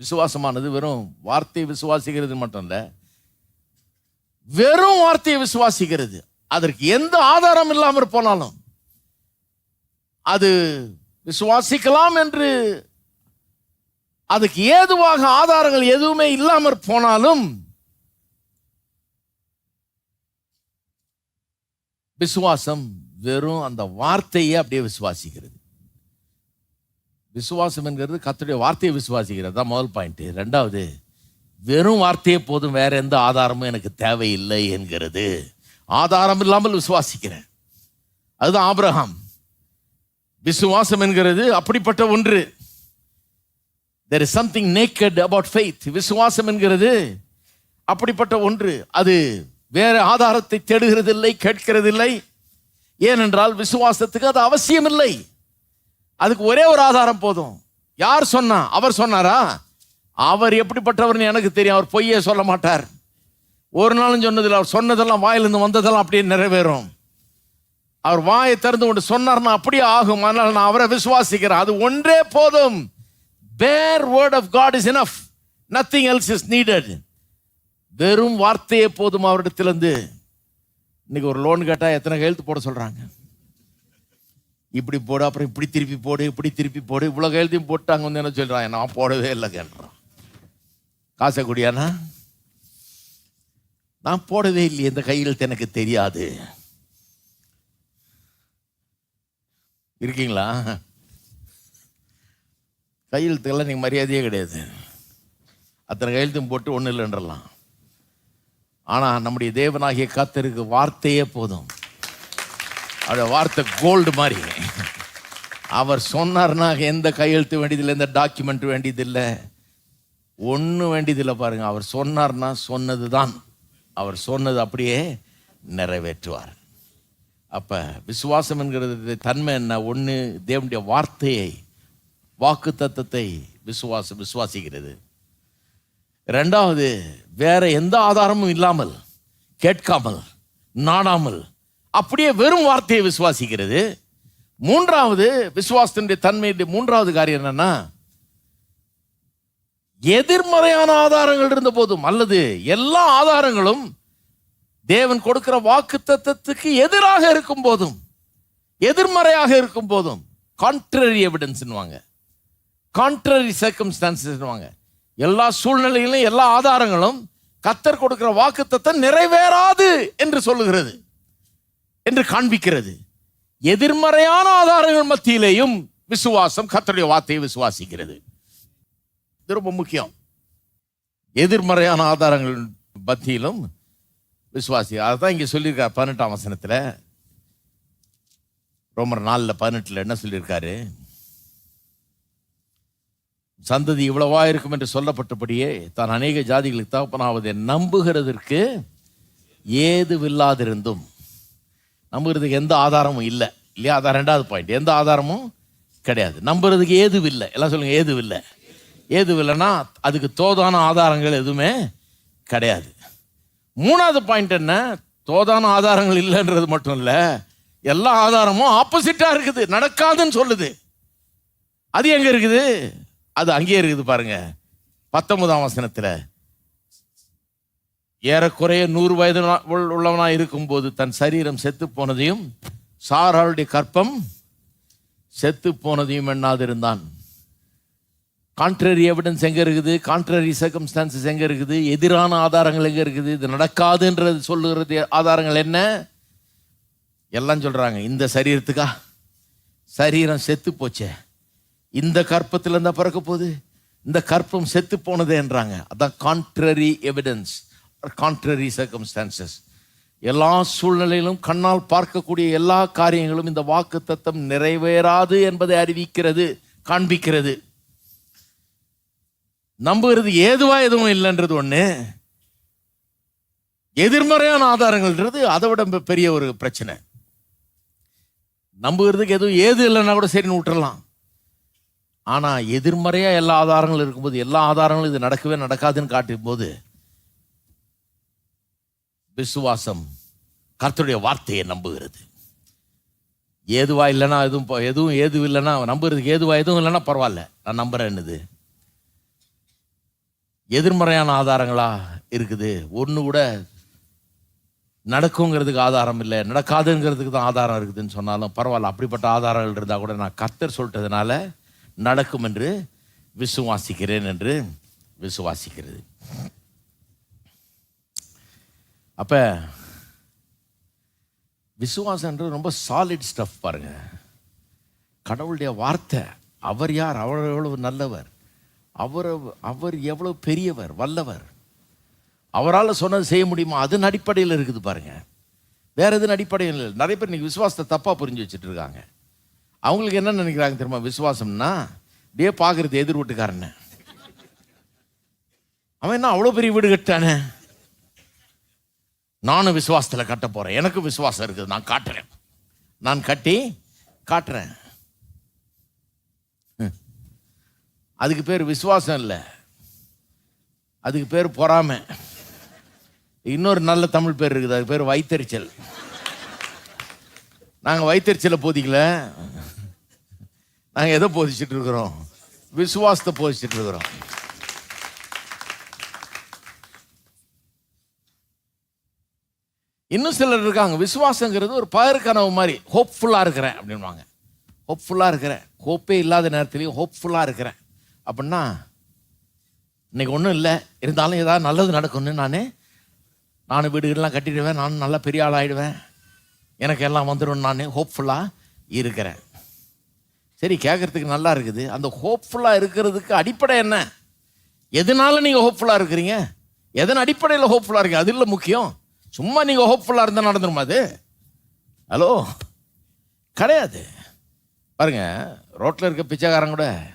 விசுவாசமானது வெறும் வார்த்தையை விசுவாசிக்கிறது மட்டும் இல்லை வெறும் வார்த்தையை விசுவாசிக்கிறது. அதற்கு எந்த ஆதாரம் இல்லாமல் போனாலும் அது விசுவாசிக்கலாம் என்று அதுக்கு ஏதுவாக ஆதாரங்கள் எதுவுமே இல்லாமற் போனாலும் விசுவாசம் வெறும் அந்த வார்த்தையை அப்படியே விசுவாசிக்கிறது. விசுவாசம் என்கிறது கத்துடைய வார்த்தையை விசுவாசிக்கிறது. தான் முதல் பாயிண்ட்டு ரெண்டாவது வெறும் வார்த்தையே போதும் வேற எந்த ஆதாரமும் எனக்கு தேவையில்லை என்கிறது. ஆதாரம் இல்லாமல் விசுவாசிக்கிறேன். அதுதான் ஆபிரகாம். விசுவாசம் என்கிறது அப்படிப்பட்ட ஒன்று. There is something naked about faith விசுவாசம் என்கிறது அப்படிப்பட்ட ஒன்று. அது வேற ஆதாரத்தை தேடுகிறதில்லை கேட்கிறதில்லை. ஏனென்றால் விசுவாசத்துக்கு அது அவசியம் இல்லை அதுக்கு ஒரே ஒரு ஆதாரம் போதும். யார் சொன்னா? அவர் சொன்னாரா? அவர் எப்படிப்பட்டவர்னு எனக்கு தெரியும். அவர் பொய்யே சொல்ல மாட்டார். ஒரு நாளும் சொன்னதில்லை. அவர் சொன்னதெல்லாம் வாயிலிருந்து வந்ததெல்லாம் அப்படியே நிறைவேறும். அவர் வாயை திறந்து கொண்டு சொன்னார்னா அப்படியே ஆகும். அதனால் நான் அவரை விசுவாசிக்கிறேன். அது ஒன்றே போதும். Bare word of God is enough nothing else is needed வெறும் வார்த்தையே போதும் அவரிடத்திலிருந்து. இன்னைக்கு ஒரு லோன் கேட்டால் எத்தனை கையெழுத்து போட சொல்கிறாங்க இப்படி போடு அப்புறம் இப்படி திருப்பி போடு இப்படி திருப்பி போடு. இவ்வளோ கையெழுத்தையும் போட்டாங்க வந்து என்ன சொல்கிறான் நான் போடவே இல்லை கேட்டுறான் காசை குடியானா நான் போடவே இல்லையே இந்த கையெழுத்து எனக்கு தெரியாது. இருக்கீங்களா? கையெழுத்துக்கெல்லாம் நீங்கள் மரியாதையே கிடையாது. அத்தனை கையெழுத்தும் போட்டு ஒன்றும் இல்லைன்றலாம். ஆனால் நம்முடைய தேவனாகிய காத்திருக்கு வார்த்தையே போதும். அவருடைய வார்த்தை கோல்டு மாதிரி. அவர் சொன்னார்னா எந்த கையெழுத்து வேண்டியதில்லை எந்த டாக்குமெண்ட் வேண்டியதில்லை. ஒன்றும் வேண்டியதில்லை பாருங்கள் அவர் சொன்னார்னா சொன்னது தான் அவர் சொன்னது அப்படியே நிறைவேற்றுவார். அப்போ விசுவாசம் என்கிறது தன்மை என்ன? ஒன்று தேவனுடைய வார்த்தையை வாக்கு தத்தத்தை விசுவாசம் விசுவாசிக்கிறது. ரெண்டாவது வேற எந்த ஆதாரமும் இல்லாமல் கேட்காமல் நாடாமல் அப்படியே வெறும் வார்த்தையை விசுவாசிக்கிறது. மூன்றாவது விசுவாசத்தினுடைய தன்மையுடைய மூன்றாவது காரியம் என்னன்னா எதிர்மறையான ஆதாரங்கள் இருந்த போதும் அல்லது எல்லா ஆதாரங்களும் தேவன் கொடுக்கிற வாக்கு தத்துவத்துக்கு எதிராக இருக்கும் போதும் எதிர்மறையாக இருக்கும் போதும் கான்ட்ரரி எவிடன்ஸ்னுவாங்க கான்ட்ரரி சர்க்கம்ஸ்டான்சஸ்னுவாங்க எல்லா சூழ்நிலையிலும் எல்லா ஆதாரங்களும் கத்தர் கொடுக்கிற வாக்குத்தத்தை நிறைவேறாது என்று சொல்லுகிறது. என்று காண்பிக்கிறது. எதிர்மறையான ஆதாரங்கள் மத்தியிலேயும் விசுவாசம் கத்தருடைய வார்த்தையை விசுவாசிக்கிறது. இது ரொம்ப முக்கியம். எதிர்மறையான ஆதாரங்கள் மத்தியிலும் விசுவாசி அதான் இங்கே சொல்லியிருக்கார் பதினெட்டாம் வசனத்தில். ரோமர் நாலில் பதினெட்டுல என்ன சொல்லியிருக்காரு? சந்ததி இவ்வளவா இருக்கும் என்று சொல்லப்பட்டபடியே தான் அநேக ஜாதிகளுக்கு தகப்பனாவதை நம்புகிறதற்கு ஏதுவில்லாதிருந்தும் நம்புறதுக்கு எந்த ஆதாரமும் இல்லை. இல்லையா? அதான் ரெண்டாவது பாயிண்ட் எந்த ஆதாரமும் கிடையாது. நம்புறதுக்கு ஏதுவில்லை எல்லாம் சொல்லுங்க ஏதுவில்லை ஏதுவில்லைன்னா அதுக்கு தோதான ஆதாரங்கள் எதுவுமே கிடையாது. மூணாவது பாயிண்ட் என்ன? தோதான ஆதாரங்கள் இல்லைன்றது மட்டும் இல்லை. எல்லா ஆதாரமும் ஆப்போசிட்டாக இருக்குது. நடக்காதுன்னு சொல்லுது. அது எங்கே இருக்குது? அது அங்கேயே இருக்குது பாருங்க. பத்தொன்பதாம் வசனத்தில். ஏறக்குறைய நூறு வயது உள்ளவனாக இருக்கும்போது தன் சரீரம் செத்து போனதையும் சாராளுடைய கற்பம் செத்து போனதையும் எண்ணாதிருந்தான். கான்ட்ரரி எவிடன்ஸ் எங்கே இருக்குது? கான்ட்ரரி சர்க்கம்ஸ்டான்சஸ் எங்கே இருக்குது? எதிரான ஆதாரங்கள் எங்கே இருக்குது? இது நடக்காதுன்றது சொல்லுகிறது ஆதாரங்கள் என்ன? எல்லாம் சொல்கிறாங்க இந்த சரீரத்துக்கா? சரீரம் செத்து போச்சே. இந்த கற்பத்தில் இருந்தால் பிறக்க போகுது. இந்த கற்பம் செத்து போனதேன்றாங்க அதான் கான்ட்ரரி எவிடன்ஸ் கான்ட்ரரி சர்க்கம்ஸ்டான்சஸ் எல்லா சூழ்நிலையிலும் கண்ணால் பார்க்கக்கூடிய எல்லா காரியங்களும் இந்த வாக்கு தத்தம் நிறைவேறாது என்பதை அறிவிக்கிறது காண்பிக்கிறது. நம்புகிறது ஏதுவா எதுவும் இல்லைன்றது ஒன்று எதிர்மறையான ஆதாரங்கள்ன்றது அதை விட பெரிய ஒரு பிரச்சனை. நம்புகிறதுக்கு எதுவும் ஏது இல்லைன்னா கூட சரின்னு விட்டுறலாம். ஆனால் எதிர்மறையாக எல்லா ஆதாரங்களும் இருக்கும்போது எல்லா ஆதாரங்களும் இது நடக்கவே நடக்காதுன்னு காட்டும் போது விசுவாசம் கர்த்தருடைய வார்த்தையை நம்புகிறது. ஏதுவா இல்லைன்னா எதுவும் எதுவும் ஏது இல்லைன்னா நம்புறதுக்கு ஏதுவா எதுவும் இல்லைன்னா பரவாயில்ல. நான் நம்புறேன்னுது எதிர்மறையான ஆதாரங்களா இருக்குது. ஒன்று கூட நடக்குங்கிறதுக்கு ஆதாரம் இல்லை. நடக்காதுங்கிறதுக்கு தான் ஆதாரம் இருக்குதுன்னு சொன்னாலும் பரவாயில்ல. அப்படிப்பட்ட ஆதாரங்கள் இருந்தால் கூட நான் கர்த்தர் சொல்லிட்டதுனால நடக்கும் என்று விசுவாசிக்கிறேன் என்று விசுவாசிக்கிறது. அப்போ விசுவாசன்றது ரொம்ப சாலிட் ஸ்டஃப் பாருங்க. கடவுளுடைய வார்த்தை அவர் யார்? அவர் எவ்வளவு நல்லவர்? அவர் அவர் எவ்வளவு பெரியவர் வல்லவர்? அவரால் சொன்னது செய்ய முடியுமா? அதன் அடிப்படையில் இருக்குது பாருங்கள் வேறு எதுவும் அடிப்படையில் இல்லை. நிறைய பேர் இன்றைக்கி விசுவாசத்தை தப்பாக புரிஞ்சு வச்சுட்டு இருக்காங்க. அவங்களுக்கு என்ன நினைக்கிறாங்க தெரியுமா விசுவாசம்னா அப்படியே பார்க்கறது எதிர்வூட்டுக்காரன் அவன் என்ன அவ்வளோ பெரிய வீடு கட்டானே நானும் விசுவாசத்தில் கட்ட போகிறேன் எனக்கும் விசுவாசம் இருக்குது. நான் காட்டுறேன். நான் கட்டி காட்டுறேன். அதுக்கு பேர் விசுவாசம் இல்லை. அதுக்கு பேர் பொறாமை. இன்னொரு நல்ல தமிழ் பேர் இருக்குது. அதுக்கு பேர் வைத்தறிச்சல். நாங்கள் வைத்தறிச்சலை போதிக்கல. நாங்கள் எதை போதிச்சுட்டு இருக்கிறோம்? விசுவாசத்தை போதிச்சுட்டு இருக்கிறோம். இன்னும் சிலர் இருக்காங்க. விசுவாசங்கிறது ஒரு பகர் கனவு மாதிரி. ஹோப்ஃபுல்லாக இருக்கிறேன் அப்படின்வாங்க ஹோப்ஃபுல்லாக இருக்கிறேன். ஹோப்பே இல்லாத நேரத்துலையும் ஹோப்ஃபுல்லாக இருக்கிறேன். அப்படின்னா இன்னைக்கு ஒன்றும் இல்லை. இருந்தாலும் ஏதாவது நல்லது நடக்கும்னு நான் நானும் வீடுகள்லாம் கட்டிடுவேன். நானும் நல்லா பெரிய ஆள் ஆகிடுவேன் எனக்கு எல்லாம் வந்துடும் நான் ஹோப்ஃபுல்லாக இருக்கிறேன். சரி கேட்குறதுக்கு நல்லா இருக்குது. அந்த ஹோப்ஃபுல்லாக இருக்கிறதுக்கு அடிப்படை என்ன? எதனால நீங்கள் ஹோப்ஃபுல்லாக இருக்கிறீங்க? எதன் அடிப்படையில் ஹோப்ஃபுல்லாக இருக்கீங்க? அது இல்லை முக்கியம். சும்மா நீங்கள் ஹோப்ஃபுல்லாக இருந்தால் நடந்துருமா அது? ஹலோ கிடையாது. பாருங்க ரோட்டில் இருக்க பிச்சைக்காரன் கூட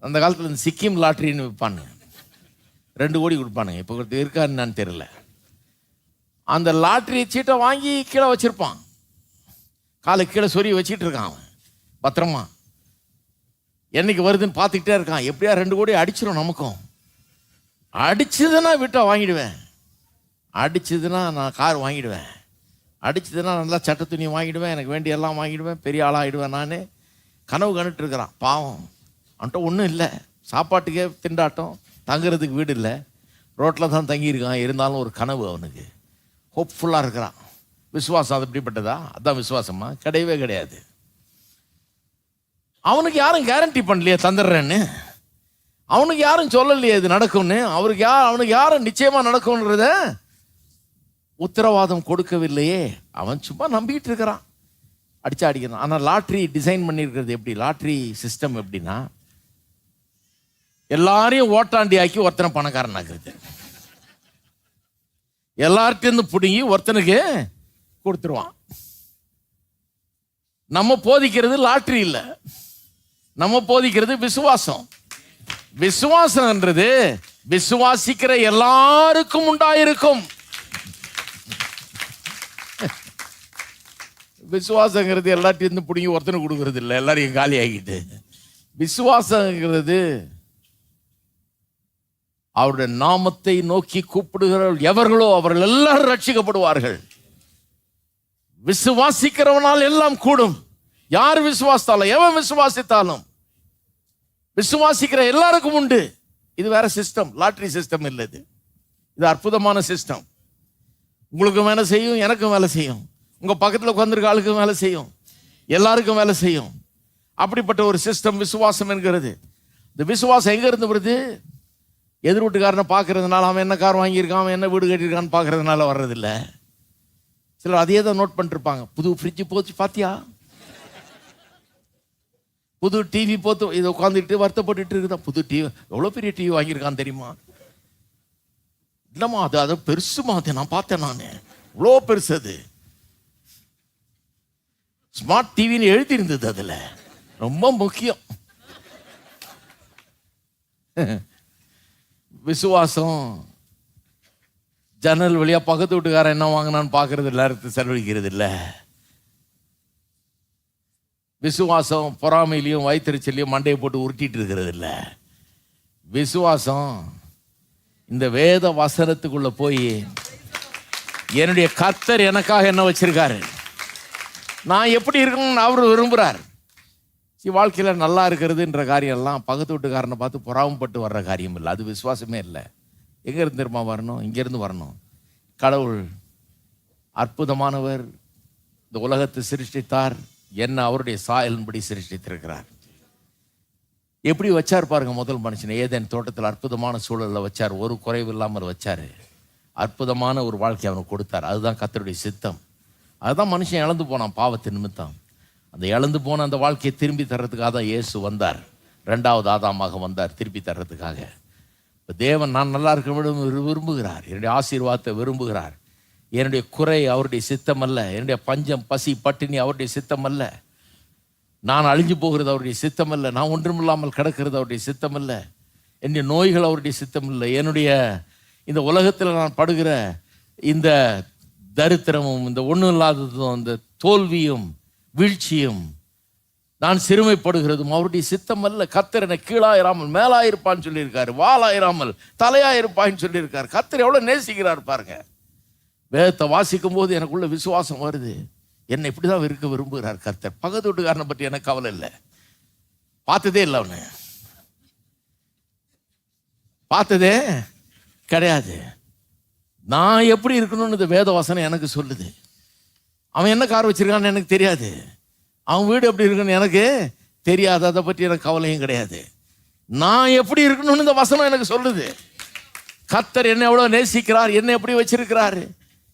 அந்த காலத்தில் இந்த சிக்கிம் லாட்ரின்னு விற்பானுங்க. ரெண்டு கோடி கொடுப்பானுங்க. இப்போ இருக்கான்னு என்னன்னு தெரியல. அந்த லாட்ரி சீட்டை வாங்கி கீழே வச்சுருப்பான். காலை கீழே சொறி வச்சுட்டு இருக்கான் அவன். பத்திரமா. என்னைக்கு வருதுன்னு பார்த்துக்கிட்டே இருக்கான். எப்படியா ரெண்டு கோடி அடிச்சிடும் நமக்கும். அடிச்சதுன்னா விட்டா வாங்கிடுவேன். அடிச்சதுன்னா நான் கார் வாங்கிடுவேன். அடிச்சதுன்னா நல்லா சட்ட துணி வாங்கிடுவேன் எனக்கு வேண்டிய எல்லாம் வாங்கிடுவேன் பெரிய ஆளாகிடுவேன் நான். கனவு கண்டுட்டுருக்கிறான் பாவம். அவன்கிட்ட ஒன்றும் இல்லை. சாப்பாட்டுக்கே திண்டாட்டம். தங்குறதுக்கு வீடு இல்லை. ரோட்டில் தான் தங்கியிருக்கான். இருந்தாலும் ஒரு கனவு அவனுக்கு. ஹோப்ஃபுல்லாக இருக்கிறான். விசுவாசம் அது எப்படிப்பட்டதா அதான் விசுவாசமா? கிடையவே கிடையாது. அவனுக்கு யாரும் கேரண்டி பண்ணலையே தந்துடுறேன்னு. அவனுக்கு யாரும் சொல்லலையே இது நடக்கும்னு. அவருக்கு யார் அவனுக்கு யாரும் நிச்சயமாக நடக்கும்ன்றத உத்தரவாதம் கொடுக்கவில்லையே அவன் சும்மா நம்பிக்கிட்டு இருக்கிறான். அடிச்சா அடிக்கிறான் ஆனால் லாட்ரி டிசைன் பண்ணியிருக்கிறது எப்படி? லாட்ரி சிஸ்டம் எப்படின்னா எல்லாரையும் ஓட்டாண்டி ஆக்கி ஒருத்தனை பணக்காரன் ஆக்குறது. எல்லார்கிட்ட பிடுங்கி ஒருத்தனுக்கு கொடுத்துருவான். நம்ம போதிக்கிறது லாட்ரி இல்லை. நம்ம போதிக்கிறது விசுவாசம். விசுவாசம்ன்றது விசுவாசிக்கிற எல்லாருக்கும் உண்டாயிருக்கும். விசுவாசங்கிறது எல்லாத்தையும் பிடிங்கி ஒருத்தனுக்கு கொடுக்கறது இல்லை. எல்லாரையும் காலி ஆகிட்டு விசுவாசங்கிறது அவருடைய நாமத்தை நோக்கி கூப்பிடுகிறவர்கள் எவர்களோ அவர்கள் எல்லாரும் ரட்சிக்கப்படுவார்கள். விசுவாசிக்கிறவனால் எல்லாம் கூடும். யார் விசுவாசித்தாலும் எவன் விசுவாசித்தாலும். விசுவாசிக்கிற எல்லாருக்கும் உண்டு. இது வேற சிஸ்டம் லாட்ரி சிஸ்டம் இல்லை இது. இது அற்புதமான சிஸ்டம் உங்களுக்கும் வேலை செய்யும் எனக்கும் வேலை செய்யும். உங்கள் பக்கத்தில் உட்காந்துருக்க ஆளுக்கும் வேலை செய்யும். எல்லாருக்கும் வேலை செய்யும். அப்படிப்பட்ட ஒரு சிஸ்டம் விசுவாசம் என்கிறது. இந்த விசுவாசம் எங்கே இருந்து வருது? எதிர் வீட்டுக்காரனை பார்க்கறதுனால அவன் என்ன கார் வாங்கியிருக்கான் அவன் என்ன வீடு கட்டியிருக்கான்னு பார்க்கறதுனால வர்றதில்ல. சிலர் அதையே தான் நோட் பண்ணிருப்பாங்க. புது ஃப்ரிட்ஜு போச்சு பார்த்தியா புது டிவி போத்து இதை உட்காந்துட்டு வருத்தப்பட்டுட்டு இருக்குதா? புது டிவி எவ்வளோ பெரிய டிவி வாங்கியிருக்கான் தெரியுமா? இல்லைம்மா அது அதை பெருசுமா அது நான் பார்த்தேன் நான். இவ்வளோ பெருசு அது. ஸ்மார்ட் டிவின்னு எழுதியிருந்தது அதில். ரொம்ப முக்கியம். விசுவாசம். ஜன்னல் வழியாக பக்கத்து வீட்டுக்காரன் என்ன வாங்கினான்னு பார்க்கறது இல்லை செலவழிக்கிறது இல்லை. விசுவாசம் பொறாமையிலையும் வயிற்றுச்சலையும் மண்டையை போட்டு உருட்டிட்டு இருக்கிறது இல்லை. விசுவாசம் இந்த வேத வசனத்துக்குள்ளே போய் என்னுடைய கத்தர் எனக்காக என்ன வச்சிருக்காரு? நான் எப்படி இருக்கணும்னு அவர் விரும்புகிறார் சி வாழ்க்கையில் நல்லா இருக்கிறதுன்ற காரியம்லாம் பக்கத்து வீட்டுக்காரனை பார்த்து பொறாமப்பட்டு வர்ற காரியம் இல்லை. அது விசுவாசமே இல்லை. எங்கேருந்து திரும்ப வரணும்? இங்கேருந்து வரணும். கடவுள் அற்புதமானவர் இந்த உலகத்தை சிருஷ்டித்தார். என்ன அவருடைய சாயலின்படி சிருஷ்டித்திருக்கிறார். எப்படி வச்சார் பாருங்க முதல் மனுஷனை. ஏதேன் தோட்டத்தில் அற்புதமான சூழலில் வச்சார். ஒரு குறைவு இல்லாமல் வச்சார். அற்புதமான ஒரு வாழ்க்கை அவனுக்கு கொடுத்தார். அதுதான் கத்தருடைய சித்தம். அதுதான் மனுஷன் இழந்து போனான் பாவத்தின் நிமித்தம். அந்த இழந்து போன அந்த வாழ்க்கையை திரும்பி தர்றதுக்காக தான் இயேசு வந்தார். ரெண்டாவது ஆதாமாக வந்தார் திருப்பி தர்றதுக்காக. இப்போ தேவன் நான் நல்லா இருக்க விரும்பு- விரும்புகிறார். என்னுடைய ஆசீர்வாதத்தை விரும்புகிறார். என்னுடைய குறை அவருடைய சித்தம் அல்ல என்னுடைய பஞ்சம் பசி பட்டினி அவருடைய சித்தம் அல்ல நான் அழிஞ்சு போகிறது அவருடைய சித்தம் அல்ல நான் ஒன்றுமில்லாமல் கிடக்கிறது அவருடைய சித்தம் அல்ல என்னுடைய நோய்கள் அவருடைய சித்தம் இல்லை என்னுடைய இந்த உலகத்தில் நான் படுகிற இந்த தரித்திரமும் இந்த ஒன்றும் இல்லாததும் இந்த தோல்வியும் வீழ்ச்சியும் நான் சிறுமைப்படுகிறதும் அவருடைய சித்தம் அல்ல. கத்தர் என கீழாயிராமல் மேலாயிருப்பான்னு சொல்லியிருக்காரு. வாலாயிராமல் தலையாயிருப்பான்னு சொல்லியிருக்காரு. கத்தர் எவ்வளோ நேசிக்கிறார் பாருங்க. வேதத்தை வாசிக்கும் போது எனக்குள்ள விசுவாசம் வருது. என்னை இப்படி தான் இருக்க விரும்புகிறார் கத்தர் பக்கத்து வீட்டுக்காரனை பற்றி எனக்கு கவலை இல்லை. பார்த்ததே இல்லை அவனு. பார்த்ததே கிடையாது. நான் எப்படி இருக்கணும்னு இந்த வேத வசனம் எனக்கு சொல்லுது. அவன் என்ன கார் வச்சிருக்கான்னு எனக்கு தெரியாது. அவன் வீடு எப்படி இருக்குன்னு எனக்கு தெரியாது. அதை பற்றி எனக்கு கவலையும் கிடையாது. நான் எப்படி இருக்கணும்னு இந்த வசனம் எனக்கு சொல்லுது. கத்தர் என்னை எவ்வளோ நேசிக்கிறார் என்னை எப்படி வச்சிருக்கிறாரு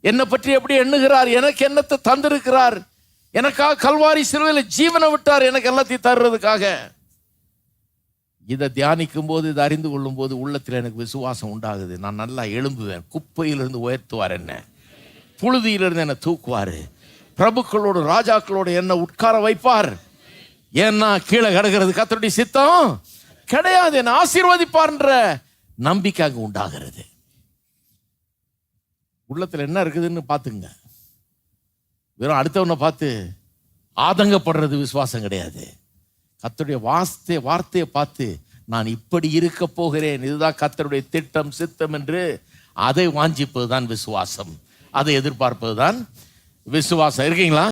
என்னை பற்றி எப்படி எண்ணுகிறார் எனக்கு என்னத்தை தந்திருக்கிறார் எனக்காக கல்வாரி சிறுவையில் ஜீவனை விட்டார் எனக்கு எல்லாத்தையும் தர்றதுக்காக. இதை தியானிக்கும் போது இதை அறிந்து கொள்ளும் போது உள்ளத்தில் எனக்கு விசுவாசம் உண்டாகுது. நான் நல்லா எழும்புவேன். குப்பையிலிருந்து உயர்த்துவார் என்ன. புழுதியிலிருந்து என்னை தூக்குவார். பிரபுக்களோடு ராஜாக்களோடு என்ன உட்கார வைப்பார். ஏன்னா கீழே கிடக்கிறது கத்தருடைய சித்தம். கிடையாது. என்ன ஆசீர்வதிப்பார்ன்ற நம்பிக்கை அங்கே உண்டாகிறது. உள்ளத்தில் என்ன இருக்குதுன்னு பார்த்துங்க. வெறும் அடுத்தவனை பார்த்து ஆதங்கப்படுறது விசுவாசம் கிடையாது. கத்தருடைய வார்த்தை வார்த்தையை பார்த்து நான் இப்படி இருக்க போகிறேன். இதுதான் கர்த்தருடைய திட்டம் சித்தம் என்று அதை வாஞ்சிப்பது தான் விசுவாசம். அதை எதிர்பார்ப்பது தான் விசுவாசம். இருக்கீங்களா?